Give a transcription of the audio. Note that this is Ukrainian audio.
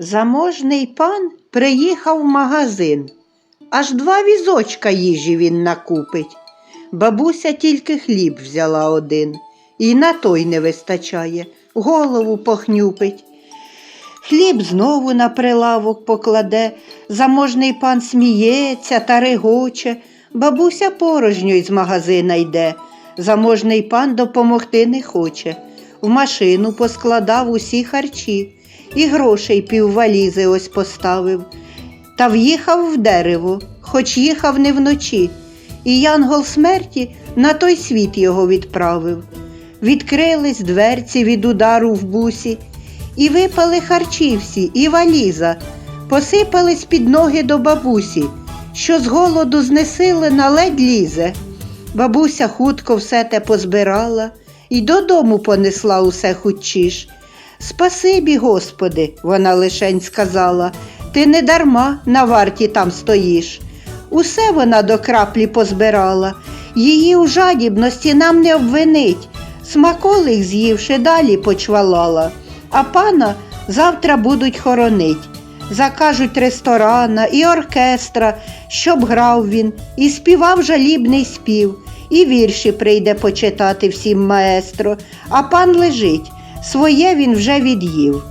Заможний пан приїхав в магазин. Аж два візочка їжі він накупить. Бабуся тільки хліб взяла один, і на той не вистачає, голову похнюпить. Хліб знову на прилавок покладе, заможний пан сміється та регоче, бабуся порожньо із магазина йде, заможний пан допомогти не хоче. В машину поскладав усі харчі, і грошей піввалізи ось поставив. Та в'їхав в дерево, хоч їхав не вночі, і янгол смерті на той світ його відправив. Відкрились дверці від удару в бусі, і випали харчі всі, і валіза, посипались під ноги до бабусі, що з голоду знесилена ледь лізе. Бабуся хутко все те позбирала і додому понесла усе хутчіш. Спасибі, Господи, вона лишень сказала, ти не дарма на варті там стоїш. Усе вона до краплі позбирала, її у жадібності нам не обвинить. Смаколик з'ївши далі почвалала, а пана завтра будуть хоронить. Закажуть ресторана і оркестра, щоб грав він, і співав жалібний спів, і вірші прийде почитати всім маестро, а пан лежить, своє він вже від'їв.